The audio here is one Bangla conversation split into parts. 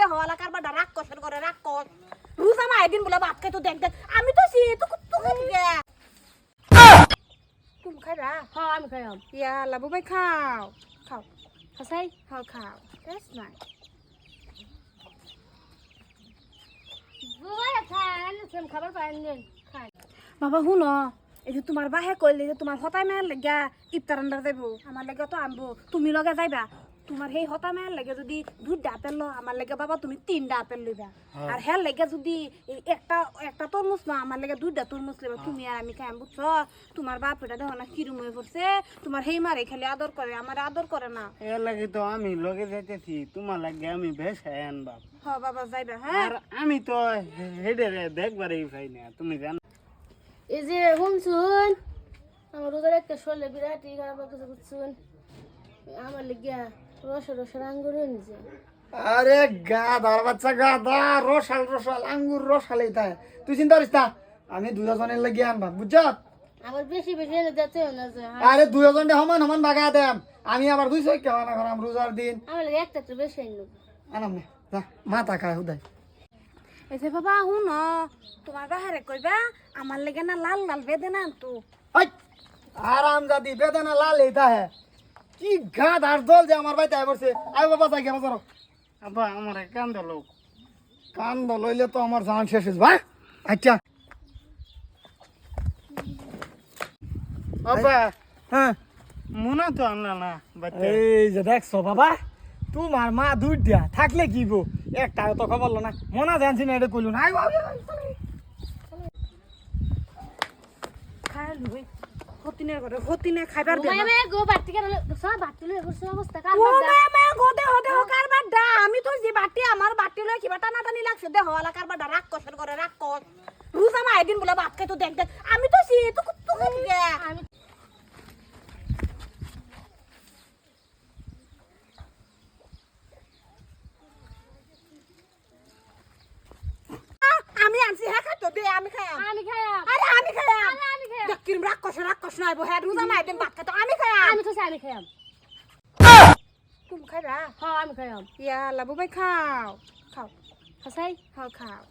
দেহ এলাকার বাডা রাগ কষের করে রাগ কষ রুজা মা একদিন বলে ভাত খাই তো দেখ দেখ। আমি তো সি তো তো খাই খাইবা? হ্যাঁ আমি খাইম ইয়া লাবু ভাই খাও। খাও। খাসাই খাও খাও। Nice. বুবাই খাবার পাইন খাই। বাবা শুনো এই যে তোমার বাহে কইলে যে তোমার হতাই মেয়ের লেগা ইফতার আন্ডার দেব আমার লেগে তো আনব। তুমি লগে যাইবা। তোমার সেই হতা মেয়ের লেগে যদি দুইটা আপেল লো আমার লেগে বাবা তুমি তিনটা আপেল লইবা। আর হের লেগে যদি এই একটা একটা তরমুজ না আমার লেগে দুইটা তরমুজ লইবা। তুমি আর আমি খাই বুঝছ তোমার বাপ এটা দেখো না কিরম হয়ে পড়ছে তোমার সেই মারে খালি আদর করে আমার আদর করে না। এর লাগে তো আমি লগে যাইতেছি তোমার লাগে আমি বেশ হ্যাঁ বাপ। হ বাবা যাইবা হ্যাঁ আর আমি তো হেডে দেখবারই পাই না তুমি জানো। এই যে শুনছুন আমার রোজার একটা শোলে বিরাট ই খারাপ কিছু বুঝছুন আমার লিগিয়া রস আঙ্গুর আরে গাদার বাচ্চা গাদা রসাল রসাল আঙ্গুর রসাল তাই তুই চিন্তা করিস না আমি দুজনের লাগি আনবা বুঝছ? আমার বেশি বেশি এনে দিতে না যে। আরে দুজন সমান সমান বাগা দেম। আমি আবার দুইশো কেমন করাম রোজার দিন। আমার লাগে একটা তো বেশি আইন আনাম না যা মাথা খায় হুদাই যে বাবা শুন তোমার বাহারে কইবা আমার লেগে না লাল লাল বেদনা হাই আরাম জাদি বেদনা লাল এইটা হে। কি গাদার দল যে আমার বাইতে আই পড়ছে? আই বাবা যাই গেল ধরো আব্বা আমার কান্দ লোক। কান্দ লইলে তো আমার জান শেষ হইছে। ভাই আচ্ছা। আব্বা হ্যাঁ। মুনা তো আনলা না বাচ্চা। এই যে দেখছ বাবা তোমার মা দুধ দিয়া থাকলে কি গো? একটা তো খবর লো না। মনা জানছি না এটা কইলো না। আই বাবা, খাই লুই হতিনের ঘরে হতিনে খাইবার দে ঘুমাই গো বাড়তি কেন সব বাড়তি লই করছে অবস্থা কাল ও মা মা গোদে হদে হো কারবার দা? আমি তো যে বাটি আমার বাটি লই কিবা টানা টানি লাগছে? দেহ এলাকার বাডা রাগ কষের করে রাগ কষ রুজা মা একদিন বলে ভাত খাই তো দেখ দেখ। আমি তো সি তো তো খাই গে আমি আমি আনছি হ্যাঁ খাই তো দে আমি খাই আমি। খাই আরে আমি খাইম দেখ কিরম রাগ কষ নাই বহে রুজা মা একদিন ভাত খাই তো আমি খাই আমি তো আমি খাইম তুমি খাইবা? হ্যাঁ আমি খাইম ইয়া লাবু ভাই খাও। খাও। খাসাই খাও। খাও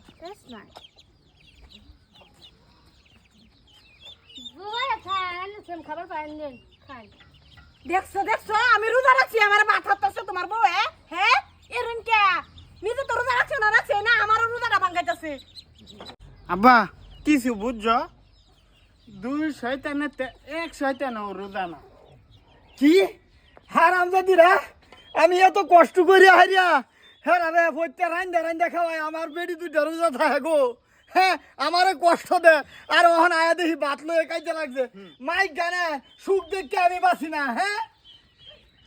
খান সেম খাবার পাইন খাই। দেখছ দেখছ আমি রোজা রাখছি আমার মাথা তো তোমার বউ হ্যাঁ? হ্যাঁ? এরকম কে? নিজে তো রোজা রাখছে না রাখছে না আমারও রোজাটা ভাঙ্গাইতেছে। আব্বা কিছু বুঝছ? দুই শয়তানের তে- এক শয়তান ও রোজা না। কি? হারাম জাদি রা আমি এত কষ্ট করি হারিয়া হ্যাঁ রে ফইতে রান্দা রান্দা খাওয়াই আমার বেডি দুইটা রোজা থাকে গো। হ্যাঁ আমারে কষ্ট দে। আর ওহন আয়া দেখি বাত লয়ে কাইতে লাগছে। মাইক গানে সুখ দেখতে আমি বাসি না হ্যাঁ?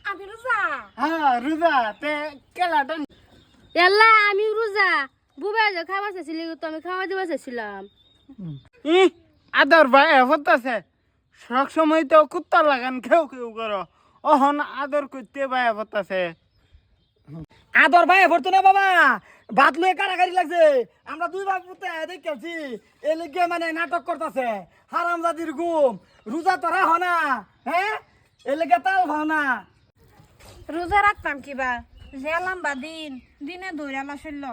আমি রোজা? হ্যাঁ রোজা। তে কেলাটা এল্লা আমি রোজা। বুবাই যে খাবার চাইছিলি তো আমি খাওয়া দিবা চাইছিলাম আদর ভাই হতাছে সব সময় তো কুত্তা লাগান কেউ কেউ করো। অহন আদর করতে ভাই হতাছে আদর ভাই ভরতো না বাবা। বাত লয়ে কারাগারি লাগছে। আমরা দুই ভাই পুতে দেখছি এ লিগে মানে নাটক করতেছে। হারাম জাদির গুম রোজা তো রাহ না। হ্যাঁ? এ লিগে তাল ভাও না। রোজা রাখতাম কিবা যে লম্বা দিন। দিনে দৌড়ালা শৈল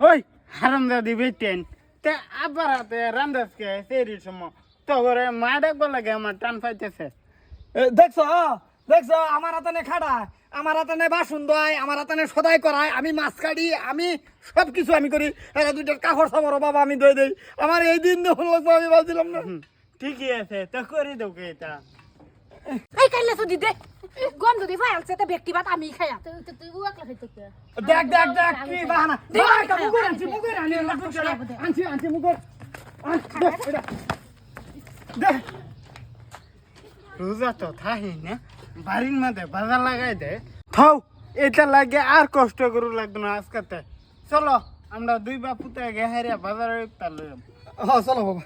ওই হারাম দাদি বেটেন। তে আবার হাতে রান্দাসকে সেই সময় তো করে মা লাগে আমার টান পাইতেছে। এ, দেখছ? দেখছ? আমার হাতে খাড়া আমার হাতে বাসন দয় আমার হাতে সদাই করায়। আমি মাছ কাটি আমি সব কিছু আমি করি। এরা দুইটার কাপড় সাপড় বাবা আমি দই দেই। আমার এই দিন আমি ভাবছিলাম না। ঠিকই আছে তো করে দেবো এটা। এই কাইলে তো দিদে গম যদি ফাইলছে তে ব্যক্তিবাদ আমি খাইয়া। তুই খাইতে দেখ দেখ দেখ কি বাহানা। দেখ, দেখ, দেখ, মুগুর আনছি মুগুর আনি। আনছি আনছি মুগুর। আন, দেখ, রোজা তো থাহি না বাড়ির মধ্যে বাজার লাগাই দে। থাও এটা লাগে আর কষ্ট করু লাগবে না আজকাতে চলো আমরা দুই বাপুতে গে হারিয়া বাজারে ইফতার লইম হ্যাঁ চলো বাবা।